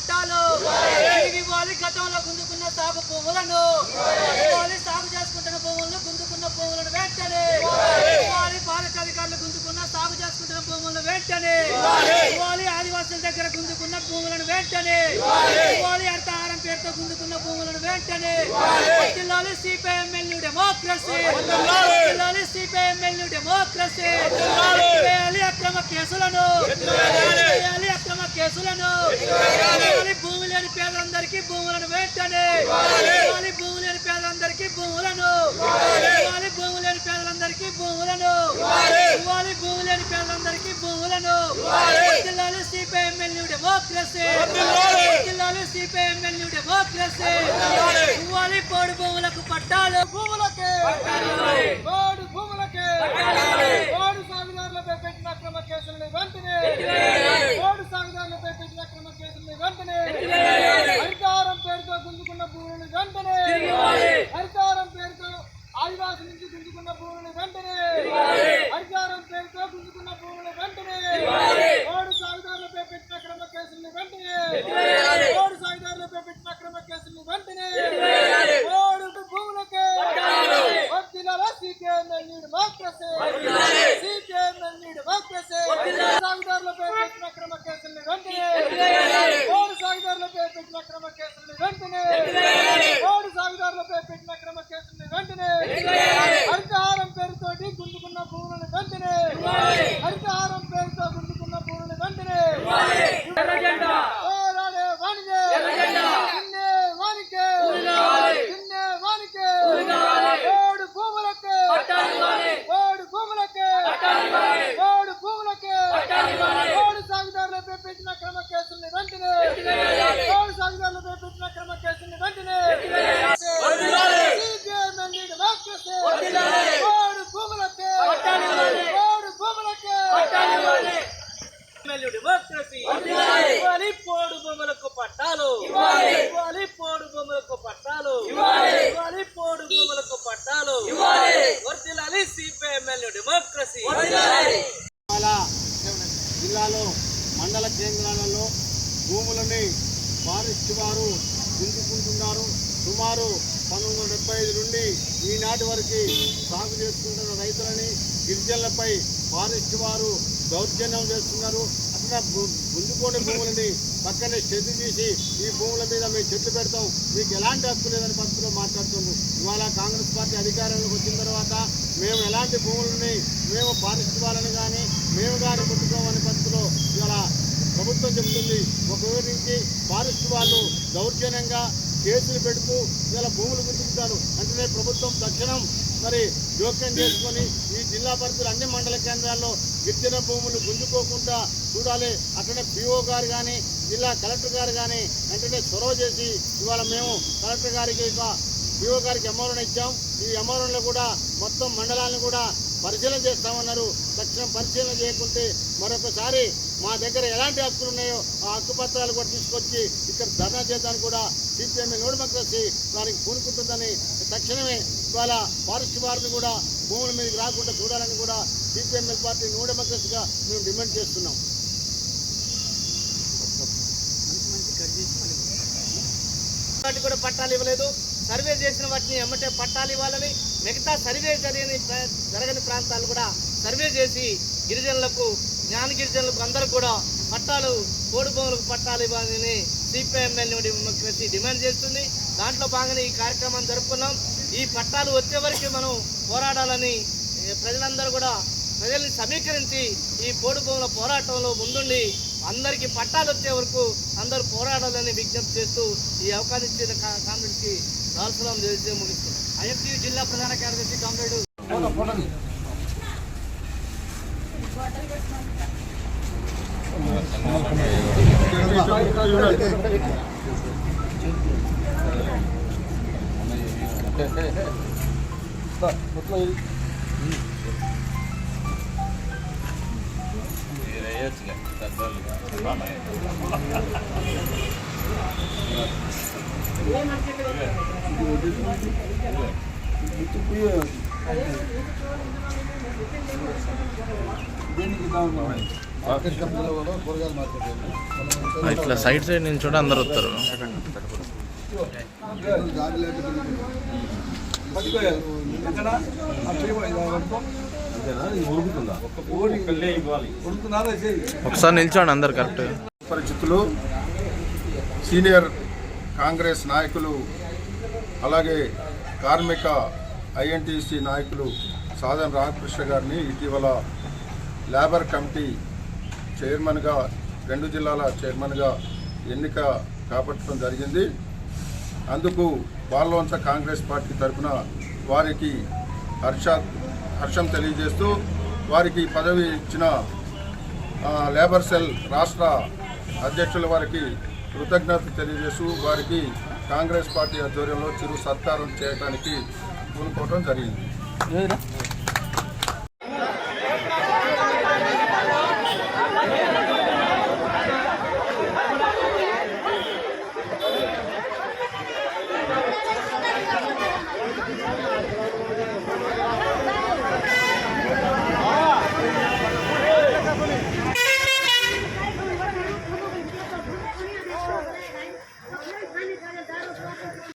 పట్టాలు. ఇవ్వాలి గతంలో గుంజుకున్న సాగు భూములను ఇవ్వాలి సాగు చేసుకుంటున్న భూములను గుంజుకున్న భూములను వెంటనే. ఇవ్వాలి పాలక అధికారులు గుంజుకున్న సాగు చేసుకుంటున్న భూములను వెంటనే. ఇవ్వాలి ఆదివాసుల దగ్గర గుంజుకున్న భూములను వెంటనే. ఇవ్వాలి అర్థహారం పేరుతో గుంజుకున్న భూములను వెంటనే. జిల్లాలో సిపిఎంఎల్ డెమోక్రసీ జిల్లాలో సిపిఎంఎల్ డెమోక్రసీ కేసులను అక్రమ కేసులను భూమి లేని పేదలందరికీ భూములను వెంటనే భూమి లేని పేదలందరికీ భూములను భూమి లేని పేదలందరికీ భూములను ఇవ్వాలి. భూమి లేని పేదలందరికీ భూములను జిల్లాలో సిపిఎంఎల్ డెమోక్రసీ. జిల్లాలో. CPML democracy. ఇవ్వాలి. పోడు భూములకు పట్టాలు. భూములకే పోడు సాగుదారులపై పెట్టిన అక్రమ కేసులను వెంటనే. పోడు సాగుదారులపై పెట్టిన అక్రమ కేసులను వెంటనే. హరితారం పేరుతో గుంజుకున్న భూములను వెంటనే. హరితారం పేరుతో ఆదివాసి నుంచి గుంజుకున్న భూములను వెంటనే. హరితారం పేరుతో గుంజుకున్న భూములను వెంటనే. పోడు సాగుదారులపై పెట్టిన అక్రమ కేసులను వెంటనే. పోడు సాగుదారులపై పెట్టిన అక్రమ కేసులను వెంటనే. భూములకే. సీకేఎంఎల్ డెమోక్రసీ సాగుదారులపై పెట్టిన అక్రమ కేసులను వెంటనే పోడు సాగుదారులపై పెట్టిన అక్రమ కేసులను వెంటనే పోడు సాగుదారులపై పెట్టిన అక్రమ కేసులను వెంటనే హరితహారం పేరుతోటి గుంజుకున్న భూములను వెంటనే హరితహారం పేరుతో గుంజుకున్న భూములను వెంటనే పోరాడే వానికే నిన్నే వానికే నిన్నే వానికే ఓడు భూములకే ఓడు భూములకే ఓడు భూములకే ఓడు సాగుదారులపై పెట్టిన క్రమ కేసుల్ని వెంటనే ఓడు సాగుదారులపై పెట్టిన క్రమ కేసుల్ని వెంటనే CPM need democracy. ఓడు భూములకే ఓడు భూములకే డెమోక్రసీ ఇవ్వాలి పోడు భూములకు పట్టాలు ఇవ్వాలి పోడు భూములకు పట్టాలు ఇవ్వాలి పోడు భూములకు పట్టాలు వర్తిల్లాలి సిపిఎంఎల్ డెమోక్రసీ ఇవాళ జిల్లాలో మండల కేంద్రాలలో భూములని ఫారెస్ట్ వారు గుంజుకుంటున్నారు సుమారు పంతొమ్మిది వందల డెబ్బై ఐదు నుండి ఈనాటి వరకు సాగు చేసుకుంటున్న రైతులని గిరిజనులపై ఫారెస్ట్ వారు దౌర్జన్యం చేస్తున్నారు. అట్లా గుంజుకోని భూములని పక్కనే చెట్టు తీసి ఈ భూముల మీద మేము చెట్లు పెడతాం. మీకు ఎలాంటి హక్కు లేదని పద్ధతిలో మాట్లాడుతుంది ఇవాళ కాంగ్రెస్ పార్టీ అధికారంలోకి వచ్చిన తర్వాత మేము ఎలాంటి భూములని మేము ఫారెస్ట్ వాళ్ళని కానీ మేము కానీ ముట్టుకోమని పద్ధతిలో ఇవాళ ప్రభుత్వం చెబుతుంది. ఒక నుంచి ఫారెస్ట్ వాళ్ళు దౌర్జన్యంగా కేసులు పెడుతూ ఇలా భూములు గుర్తించారు. అంటే ప్రభుత్వం తక్షణం మరి జోక్యం చేసుకొని జిల్లా పరిస్థితులు అన్ని మండల కేంద్రాల్లో గిరిజన భూములు గుంజుకోకుండా చూడాలి. అట్లనే పిఓ గారు కానీ జిల్లా కలెక్టర్ గారు కానీ వెంటనే చొరవ చేసి ఇవాళ మేము కలెక్టర్ గారికి ఒక పిఓ గారికి ఎంఆర్ఓని ఇచ్చాం. ఈ ఎంఆర్ఓలో కూడా మొత్తం మండలాలను కూడా పరిశీలన చేస్తామన్నారు. తక్షణం పరిశీలన చేయకుంటే మరొకసారి మా దగ్గర ఎలాంటి హక్కులు ఉన్నాయో ఆ హక్కు పత్రాలు కూడా తీసుకొచ్చి ఇక్కడ ధర్నా చేద్దానికి కూడా సిపిఎం నోడమక్రసి దానికి పూనుకుంటుందని తక్షణమే ఇవాళ ఫారెస్ట్ వారిని కూడా భూముల మీదకి రాకుండా చూడాలని కూడా సిపిఎంఎల్ పార్టీ నోడమక్రసిగా మేము డిమాండ్ చేస్తున్నాం. వాటికి కూడా పట్టాలు ఇవ్వలేదు. సర్వే చేసిన వాటిని ఎమ్మటే పట్టాలు ఇవ్వాలని మిగతా సర్వే జరిగని ప్ర- జరగని ప్రాంతాలు కూడా సర్వే చేసి గిరిజనులకు జ్ఞాన గిరిజనులకు అందరూ కూడా పట్టాలు కోడి భూములకు పట్టాలు ఇవ్వాలని సిపిఎంఎల్ డెమోక్రసీ డిమాండ్ చేస్తుంది. దాంట్లో భాగంగా ఈ కార్యక్రమం జరుపుకున్నాం. ఈ పట్టాలు వచ్చే వరకు మనం పోరాడాలని ప్రజలందరూ కూడా ప్రజల్ని సమీకరించి ఈ కోడి భూముల పోరాటంలో ముందుండి అందరికీ పట్టాలు వచ్చే వరకు అందరూ పోరాడాలని విజ్ఞప్తి చేస్తూ ఈ అవకాశం ఇచ్చిన కా- కామ్రేడ్కి చేస్తే చేసి ముగిస్తున్నాం. ಐಎಫ್ಟಿಯು ಜಿಲ್ಲಾ ಪ್ರಧಾನ ಕಾರ್ಯದರ್ಶಿ ಕಾಮ್ರೇಡ್ ಮೊದಲು ఇట్లా సైడ్ సైడ్ నుంచి కూడా అందరు వస్తారు ఒకసారి నిల్చోండి అందరు కరెక్ట్. పరిచితులు సీనియర్ కాంగ్రెస్ నాయకులు అలాగే కార్మిక ఐఎన్టీసీ నాయకులు సాధన రామకృష్ణ గారిని ఇటీవల లేబర్ కమిటీ చైర్మన్గా రెండు జిల్లాల చైర్మన్గా ఎన్నిక కాపట్టడం జరిగింది. అందుకు బాలవంచ కాంగ్రెస్ పార్టీ తరఫున వారికి హర్ష హర్షం తెలియజేస్తూ వారికి పదవి ఇచ్చిన లేబర్ సెల్ రాష్ట్ర అధ్యక్షుల వారికి కృతజ్ఞత తెలియజేస్తూ వారికి కాంగ్రెస్ పార్టీ ఆధ్వర్యంలో చిరు సత్కారం చేయడానికి పూనుకోవడం జరిగింది.